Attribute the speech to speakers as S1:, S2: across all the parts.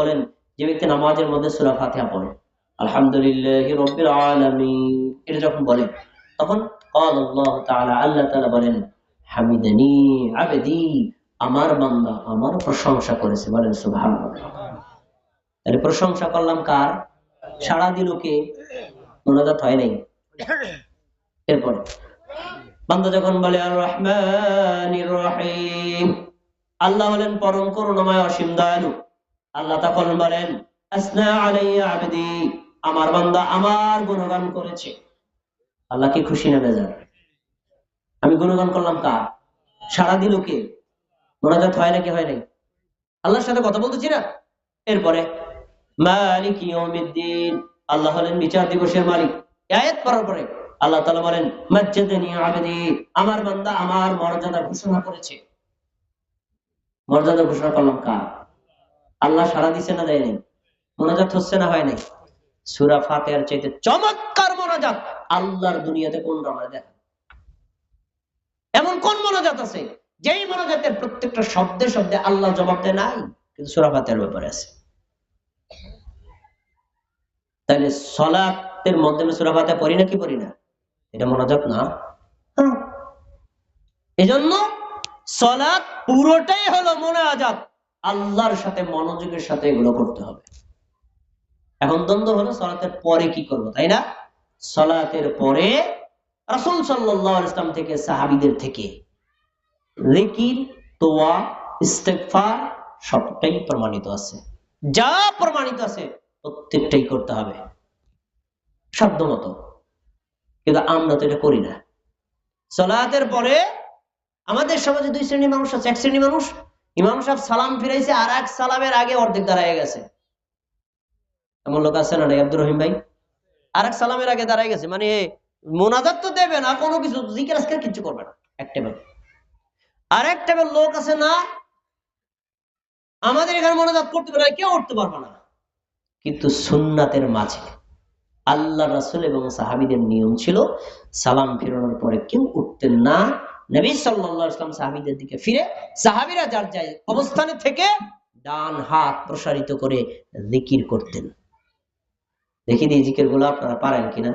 S1: বলেন যে ব্যক্তি নামাজের মধ্যে সুরা ফাতিহা পড়ে আলহামদুলিল্লাহ রব্বিল আলামিন এটা যখন বলে তখন قال الله تعالى আল্লাহ তাআলা বলেন হামিদানি আবেদি আমার বান্দা আমার প্রশংসা করেছে বলেন সুবহানাল্লাহ তাহলে প্রশংসা করলাম কার সারা দিল কে মোনাজাত হয় নাই এরপরে বান্দা যখন বলে আর রহমান রহিম আল্লাহ হলেন পরম করুণাময় অসীম দয়ালু আল্লাহ তখন বলেন আমার বান্দা আমার গুণগান করেছে। আল্লাহ কি খুশি না বেজার? আমি গুণগান করলাম কার? সারা দিল কে? মোনাজাত হয় নাকি হয় নাই? আল্লাহর সাথে কথা বলতেছি না? এরপরে, মালিক ইয়ৌমিদ্দিন আল্লাহ হলেন বিচার দিবসের মালিক। আয়াত পড়ার পরে আল্লাহ তাআলা বলেন, মাজ্জাদানি আবদি, আমার বান্দা আমার মর্যাদা ঘোষণা করেছে। মর্যাদা ঘোষণা করলাম কার? আল্লাহ সারা দিছে না দেয় নাই মোনাজাত হচ্ছে না হয় নাই সুরা ফাতেহার চাইতে চমৎকার মোনাজাত আল্লাহর দুনিয়াতে কোন রমায় দেখা এমন কোন মোনাজাত আছে? যেই মোনাজাতের প্রত্যেকটা শব্দে শব্দে আল্লাহ জবাব দেয় নাই, কিন্তু সুরা ফাতেহার ব্যাপারে আছে। তাহলে সলাতের মধ্যে সুরা ফাতেহা পড়ি না কি পড়ি না? এটা মোনাজাত না। হ্যাঁ। এজন্য সলাৎ পুরোটাই হলো মোনাজাত। আল্লাহর সাথে, মনোযোগের সাথে এগুলো করতে হবে। এখন দ্বন্দ্ব হলো সলাতের পরে কি করব, তাই না? সলাতের পরে রাসূল আলাইহি ইসলাম থেকে, সাহাবীদের থেকে জিকির তোয়া ইস্তেগফার সবটাই প্রমাণিত আছে। যা প্রমাণিত আছে প্রত্যেকটাই করতে হবে। শব্দ মতো কিন্তু আমরা তো এটা করি না। সলাতের পরে আমাদের সমাজে দুই শ্রেণির মানুষ আছে, এক শ্রেণির মানুষ ইমাম সাহেব সালাম ফিরাইছে আর এক সালামের আগে অর্ধেক দাঁড়ায় গেছে। এমন লোক আছে না আব্দুর রহিম ভাই? আর এক সালামের আগে দাঁড়ায় গেছে মানে মোনাজাত তো দেবে না, কোনো কিছু জিকির, আজকের কিছু করবে না, এক টেবিল আর এক টেবিল লোক আছে না, আমাদের এখানে মোনাজাত করতে পারে কেউ উঠতে পারবে না। কিন্তু সুন্নাতের মাঝে আল্লাহ রাসুল এবং সাহাবিদের নিয়ম ছিল, সালাম ফিরানোর পরে কেউ উঠতেন না নবী ইসলাম সাহাবিদের দিকে ফিরে, সাহাবিরা যার যায় অবস্থানে থেকে ডান হাত প্রসারিত করে জিকির করতেন। দেখি দিই জিকিরগুলো আপনারা পারেন কিনা।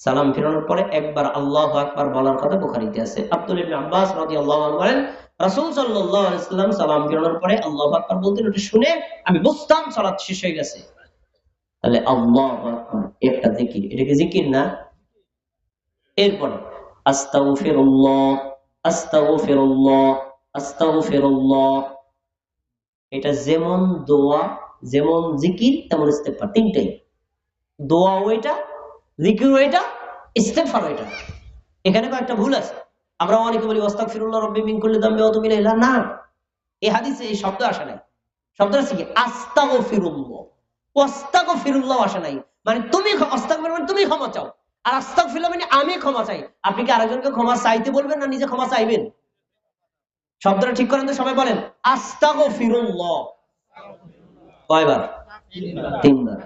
S1: সালাম ফিরানোর পরে একবার আল্লাহ আকবার বলার কথা বুখারীতে আছে। আব্দুল আব্বাস বলেন, রাসূল সাল্লাম সালাম ফিরানোর পরে আল্লাহু আকবার বলতেন ওটা শুনে আমি বুঝতাম সালাত শেষ হয়ে গেছে। তাহলে আল্লাহ একটা জিকির, এটা কি জিকির না? এরপরে, আস্তাগফিরুল্লাহ আস্তাগফিরুল্লাহ আস্তাগফিরুল্লাহ। এটা যেমন দোয়া, যেমন জিকির, তেমন ইস্তেগফার। তিনটাই। দোয়া ওইটা জিকির ওইটা ইস্তেগফার ওইটা এখানে কয়েকটা ভুল আছে। আমরা অনেকে বলি, আস্তাগফিরুল্লাহ রাব্বি মিন কুল্লি যামবি ওয়া আতুবু ইলাইহি না। এই হাদিসে এই শব্দ আসে নাই। শব্দ আছে কি? আস্তাগফিরুল্লাহ। ওয়াস্তাগফিরুল্লাহ আসে নাই। মানে তুমি আস্তাগফির মানে তুমি ক্ষমা চাও। আর মানে আমি ক্ষমা চাই। আপনি কি আরেকজনকে ক্ষমা চাইতে বলবেন না নিজে ক্ষমা চাইবেন? শব্দটা ঠিক করেন তো সবাই বলেন, আস্তাগফিরুল্লাহ। কয়বার? তিনবার।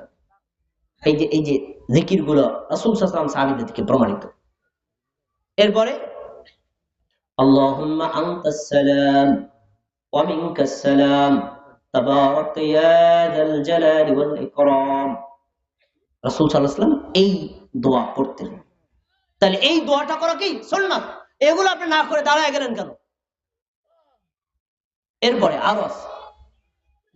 S1: এই যে এই যে জিকিরগুলো রাসূল ওয়াসাল্লাম সাহাবীদের থেকে প্রমাণিত। এরপরে ইকরাম। রাসূল সাল্লাল্লাহু আলাইহি ওয়াসাল্লাম এই দোয়া পড়তেন তাহলে এই দোয়াটা করা কি? সন্ন্যাস এগুলো আপনি না করে দাঁড়ায় গেলেন কেন? এরপরে আরও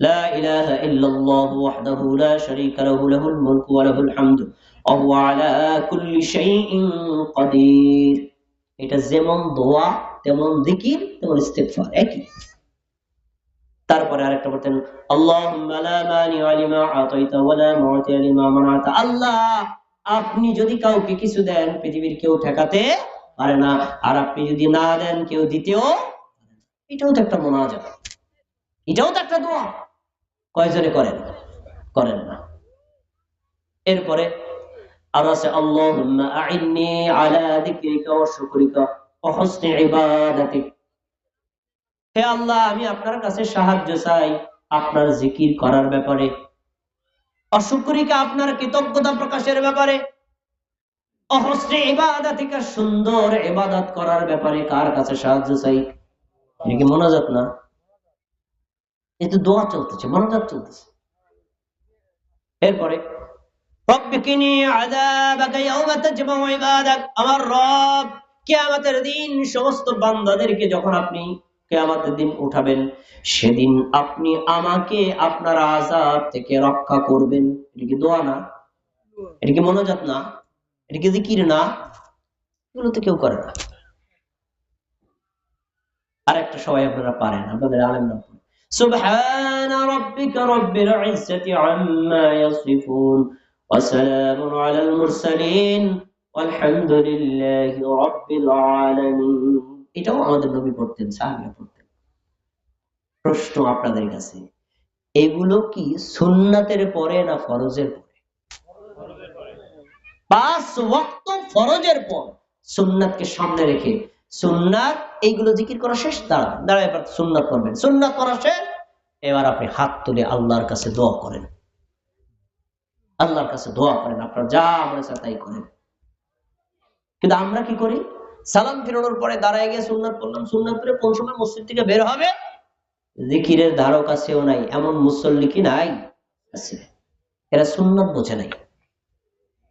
S1: لا إله إلا الله وحده لا شريك له له الملك وله الحمد وهو على كل شيء قدير তারপরে আরেকটা বলতেন আল্লাহুম্মা লা মানি'a আলিমা আতাইতা ওয়া লা মানা'তা। আল্লাহ আপনি যদি কাউকে কিছু দেন, পৃথিবীর কেউ ঠেকাতে পারে না। আর আপনি যদি না দেন, কেউ দিতেও এটাও তো একটা মোনাজাত। এটাও তো একটা দোয়া। কয়জনে করেন? করেন না। এরপরে আর আছে আল্লাহুম্মা হে আল্লাহ, আমি আপনার কাছে সাহায্য চাই আপনার জিকির করার ব্যাপারে। অশুকরিকা আপনার কৃতজ্ঞতা প্রকাশের ব্যাপারে, অহস্রে সুন্দর ইবাদত করার ব্যাপারে কার কাছে সাহায্য চাই? এটা কি না? দোয়া চলতেছে চলতেছে। এরপরে আমার রব কিয়ামতের দিন সমস্ত বান্দাদেরকে যখন আপনি কিয়ামতের দিন উঠাবেন সেদিন আপনি আমাকে আপনার আযাব থেকে রক্ষা করবেন এটা কি দোয়া না এটা কি মনোজাত না এটা কি জিকির না এগুলো তো কেউ করে না আর একটা সবাই আপনারা পারেন আপনাদের আলেম না سبحان ربك رب العزة عما يصفون وسلام على المرسلين والحمد لله رب العالمين এটাও আমাদের নবী পড়তেন, সাহাবিরা পড়তেন। প্রশ্ন আপনাদের কাছে, এগুলো কি সুন্নাতের পরে না ফরজের পরে? পাঁচ ওয়াক্ত ফরজের পর সুন্নাতকে সামনে রেখে, সুন্নাত, এইগুলো জিকির করা শেষ? দাঁড়ান দাঁড়া এবার সুন্নাত করবেন সুন্নাত করা শেষ? এবার আপনি হাত তুলে আল্লাহর কাছে দোয়া করেন। আল্লাহর কাছে দোয়া করেন, আপনার যা মনে তাই করেন। কিন্তু আমরা কি করি? সালাম ফিরানোর পরে দাঁড়ায় গিয়ে সুন্নাত করলাম সুন্নাত করে কোন সময় মসজিদ থেকে বের হবে? জিকিরের ধারক আছেও নাই, এমন মুসল্লি কি নাই? আছে। এরা সুন্নাত বোঝে নাই।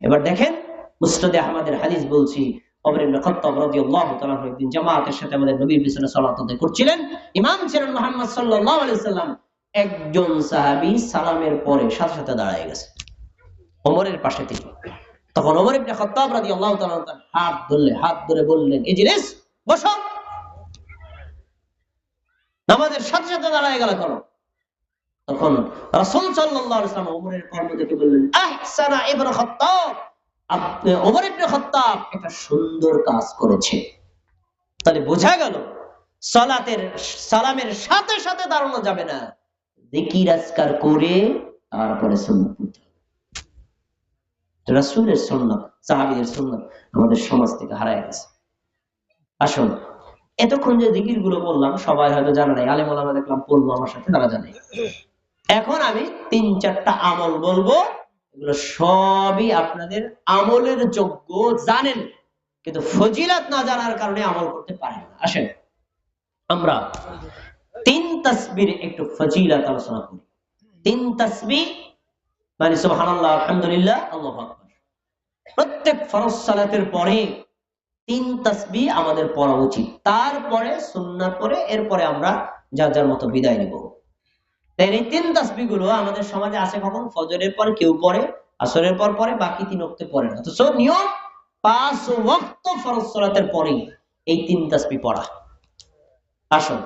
S1: এবার দেখেন মুস্তাদে আহমদের হাদিস বলছি জামাতের সাথে আমাদের নবীর পিছনে সালাত করছিলেন। ইমাম ছিলেন মুহাম্মদ সাল্লাম। একজন সাহাবী সালামের পরে সাথে সাথে দাঁড়ায় গেছে। ওমরের পাশে থেকে তখন ওমর ইবনে খাত্তাব রাদিয়াল্লাহু তাআলা হাত ধরলে, হাত ধরে বললেন, ইজলিস, বসো। নামাজের সাথে সাথে দাঁড়ায় গেল কেন? তখন রাসূল সাল্লাল্লাহু আলাইহি সাল্লাম ওমরের কর্ম দেখে বললেন আহসানা ইবনে খাত্তাব, আপনি ওমর ইবনে খাত্তাব একটা সুন্দর কাজ করেছে। তাহলে বোঝা গেল, সালাতের, সালামের সাথে সাথে দাঁড়ানো যাবে না। জিকির আজকার করে তারপরে সুন্নাত রাসূলের সুন্নাত, সাহাবীদের সুন্নাত আমাদের সমাজ থেকে হারায় গেছে। আসুন, এতক্ষণ যে জিকিরগুলো বললাম, সবাই হয়তো জানা নাই আলেম ওলামা দেখলাম পড়ল আমার সাথে, তারা জানে। এখন আমি তিন চারটা আমল বলব, এগুলো সবই আপনাদের আমলের যোগ্য, জানেন, কিন্তু ফজিলাত না জানার কারণে আমল করতে পারেন না। আসেন, আমরা তিন তসবির একটু ফজিলাত আলোচনা করি। তিন তসবি মানে সুবহানাল্লাহ, আলহামদুলিল্লাহ, আল্লাহু প্রত্যেক ফরজ সালাতের পরে তিন তসবি আমাদের পড়া উচিত। তারপরে সুন্নাত পরে এরপরে আমরা যার যার মতো বিদায় নিব। তাই এই তিন তাসবি গুলো আমাদের সমাজে আছে কখন? ফজরের পর কেউ পড়ে, আসরের পর পরে বাকি তিন অক্টে পড়ে না। তো নিয়ম পাঁচ ওয়াক্ত ফরজ সালাতের পরে এই তিন তাসবি পড়া। আসুন,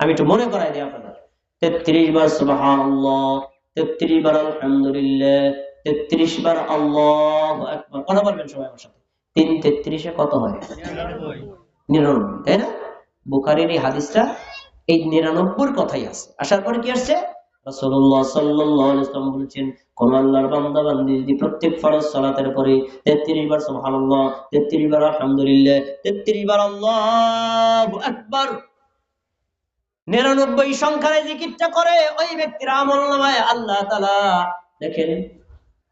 S1: আমি একটু মনে করাই দিই আপনাদের। তেত্রিশ বার সুবহানাল্লাহ, তেত্রিশ বার আলহামদুলিল্লাহ তেত্রিশ বার আল্লাহ আকবার। কথা বলবেন সবাই আমার সাথে। তিন তেত্রিশে কত হয়? নিরানব্বই, তাই না? বুখারির এই হাদিসটা এই নিরানব্বই কথাই আছে। আসার পরে কি আসছে? রাসূলুল্লাহ সাল্লাল্লাহু আলাইহি ওয়াসাল্লাম বলেছেন, কোন আল্লাহর বান্দা বান্দি যদি প্রত্যেক ফরজ সালাতের পরে 33 বার সুবহানাল্লাহ 33 বার আলহামদুলিল্লাহ 33 বার আল্লাহু আকবার। 99 সংখ্যার জিকিরটা করে ওই ব্যক্তির আল্লাহ দেখেন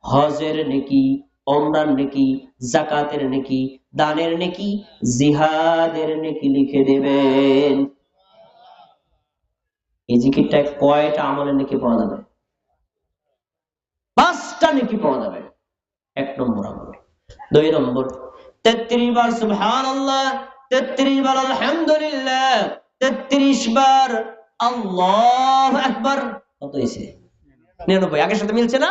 S1: হজের নেকি ওমরার নেকি জাকাতের নেকি, দানের নেকি, জিহাদের নেকি লিখে দেবেন। এই জিকিরটা কয়টা আমলের নাকি পাওয়া যাবে? পাঁচটা নাকি পাওয়া যাবে। এক নম্বর আমল। দুই নম্বর, তেত্রিশ বার সুবহান আল্লাহ তেত্রিশ বার আলহামদুলিল্লাহ, তেত্রিশ বার আল্লাহ একবার কত হয়েছে? নিরানব্বই। আগের সাথে মিলছে না?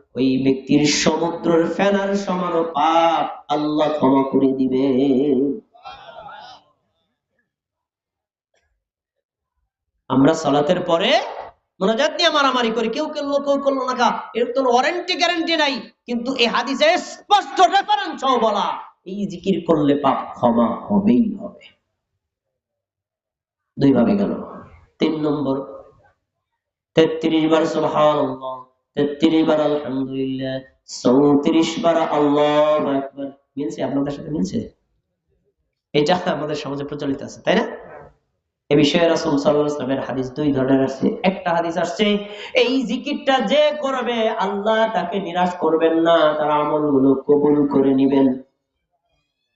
S1: ওই ব্যক্তির সমুদ্রের ফেনার সমান পাপ আল্লাহ ক্ষমা করে দিবে আমরা সালাতের পরে মোনাজাত নিয়ে মারামারি করি, কেউ করল কেউ করল না ওয়ারেন্টি নাই, কিন্তু এই হাদিসে স্পষ্ট রেফারেন্স বলা, এই জিকির করলে পাপ ক্ষমা হবেই হবে। দুই ভাবে গেল। তিন নম্বর, তেত্রিশ বার সুবহানাল্লাহ। তেত্রিশ বার আলহামদুলিল্লাহ, চৌত্রিশ বার আল্লাহ একবার মিলছে? আপনাদের সাথে মিলছে? এটা আমাদের সমাজে প্রচলিত আছে, তাই না? এ বিষয়ে রাসুল সাল্লামের হাদিস দুই ধরনের আছে। একটা হাদিস আসছে, এই জিকিরটা যে করবে, আল্লাহ তাকে নিরাশ করবেন না, তার আমলগুলো কবুল করে নিবেন।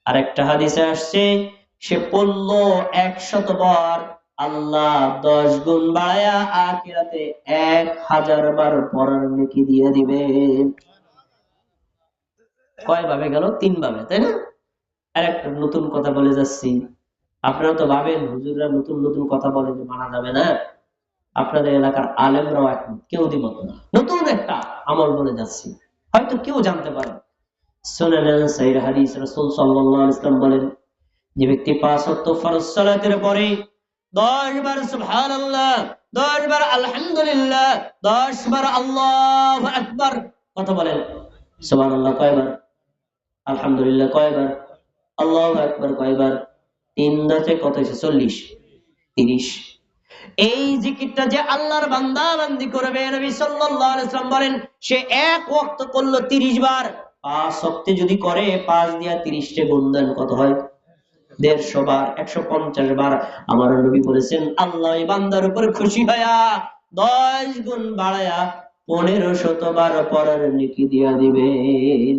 S1: আর একটা হাদিসে আসছে, সে পড়ল একশত বার আল্লাহ দশ গুণ বাড়ায়া আখিরাতে এক হাজার বার পড়ার নেকি দিয়ে দিবেন। কয় ভাবে গেল? তিন ভাবে, তাই না? আর একটা নতুন কথা বলে যাচ্ছি। আপনারা তো ভাবেন, হুজুররা নতুন নতুন কথা বলে যে মানা যাবে না। আপনাদের এলাকার আলেমরাও একমত কেউ দ্বিমত না। নতুন একটা আমল বলে যাচ্ছি। হয়তো কেউ জানতে পারে। শুনে নেন সাইর হাদিস রাসূল সাল্লাল্লাহু আলাইহি ওয়াসাল্লাম বলেন, যে ব্যক্তি পাঁচ ওয়াক্ত ফরজ সালাতের পরে দশ বার সুবহানাল্লাহ, দশ বার আলহামদুলিল্লাহ, দশ বার আল্লাহু আকবার। কথা বলেন। সুবহানাল্লাহ কয়বার? আলহামদুলিল্লাহ কয়বার? আল্লাহু আকবার কয়বার? তিন দশে কত হয়েছে? চল্লিশ। তিরিশ। এই জিকিরটা যে আল্লাহর বান্দা বান্দি করবে, নবী সাল্লাল্লাহু আলাইহি ওয়াসাল্লাম বলেন, সে এক ওয়াক্ত করল 30 বার। পাঁচ ওয়াক্তে যদি করে, পাঁচ দিয়া 30 টে গুণ দেন কত হয়? দেড়শো বার, একশো পঞ্চাশ বার আমার নবী বলেছেন, আল্লাহ বান্দার উপর খুশি হয়া দশ গুণ বাড়ায়া পনেরো শতবার পরের নেকি দিয়া দিবেন।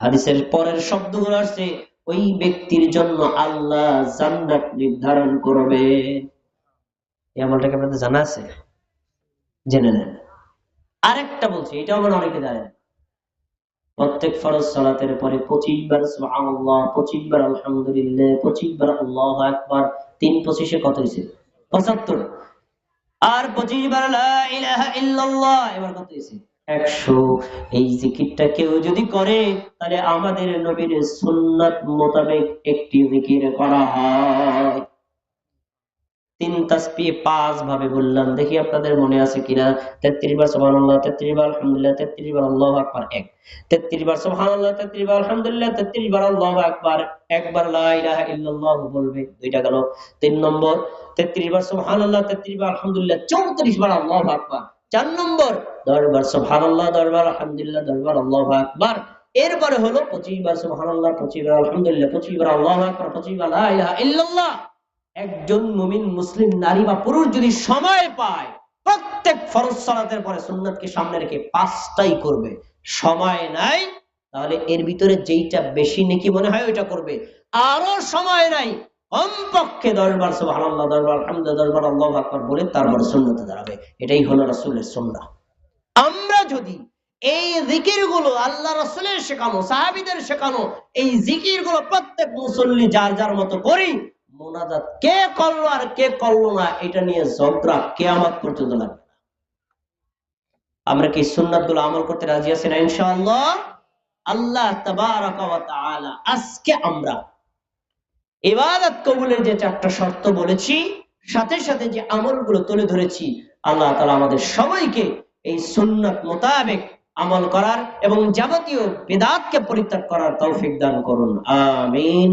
S1: হাদিসের পরের শব্দগুলো আসছে, ওই ব্যক্তির জন্য আল্লাহ জান্নাত নির্ধারণ করবে। এই আমলটাকে আপনাদের জানা আছে? জেনে নেন। আরেকটা বলছি এটা আমার অনেকে জানেন প্রত্যেক ফরজ সালাতের পরে পঁচিশ বার সুবহানাল্লাহ পঁচিশ বার আলহামদুলিল্লাহ পঁচিশ বার আল্লাহ একবার তিন পঁচিশে কত হয়েছে? পঁচাত্তর। আর পঁচিশ বার ইল্লাল্লাহ, এবার কত হয়েছে? একশো। এই জিকিরটা কেউ যদি করে, তাহলে আমাদের নবীর সুন্নাত মোতাবেক একটি জিকির করা হয়। তিন তাসবি পাঁচ ভাবে বললাম। দেখি আপনাদের মনে আছে কিনা? তেত্রিশ বার সুবহানাল্লাহ, তেত্রিশ বার আলহামদুলিল্লাহ, তেত্রিশ বার আল্লাহু আকবার, এক। তেত্রিশ বার সুবহানাল্লাহ, তেত্রিশ বার আলহামদুলিল্লাহ, তেত্রিশ বার আল্লাহু আকবার, একবার লা ইলাহা ইল্লাল্লাহ বলবে, দুইটা গেল। তিন নম্বর, তেত্রিশ বার সুবহানাল্লাহ, তেত্রিশ বার আলহামদুলিল্লাহ, চৌত্রিশ বার আল্লাহু আকবার। চার নম্বর, দশ বার সুবহানাল্লাহ, দশ বার আলহামদুলিল্লাহ, দশ বার আল্লাহু আকবার। এরপরে হলো পঁচিশ বার সুবহানাল্লাহ, পঁচিশ বার আলহামদুলিল্লাহ, পঁচিশ বার আল্লাহু আকবার, পঁচিশ বার লা ইলাহা ইল্লাল্লাহ। একজন মুমিন মুসলিম নারী বা পুরুষ যদি সময় পায়, প্রত্যেক ফরজ সালাতের পরে সুন্নাতকে সামনে রেখে পাঁচটাই করবে। সময় নাই, তাহলে এর ভিতরে যেইটা বেশি নাকি মনে হয় ওইটা করবে। আরও সময় নাই, কমপক্ষে দশ বার সুবহানাল্লাহ দশ বার আলহামদুলিল্লাহ দশ বার আল্লাহু আকবার বলে তারপর সুন্নতে দাঁড়াবে। এটাই হলো রাসূলের সুন্নাহ। আমরা যদি এই জিকিরগুলো আল্লাহ রসুলের শেখানো, সাহাবিদের শেখানো, এই জিকিরগুলো প্রত্যেক মুসল্লি যার যার মতো করি মোনাজাত। কে করল আর কে করল না, এটা নিয়ে ঝগড়া কেয়ামত পর্যন্ত লাগবে আমরা কি সুন্নাতগুলো আমল করতে রাজি আছি না, ইনশাআল্লাহ? আল্লাহ তাআলা, আজকে আমরা ইবাদত কবুলের যে চারটা শর্ত বলেছি, সাথে সাথে যে আমলগুলো তুলে ধরেছি, আল্লাহ তাআলা আমাদের সবাইকে এই সুন্নাত মোতাবেক আমল করার এবং যাবতীয় বেদাতকে পরিত্যাগ করার তৌফিক দান করুন। আমিন।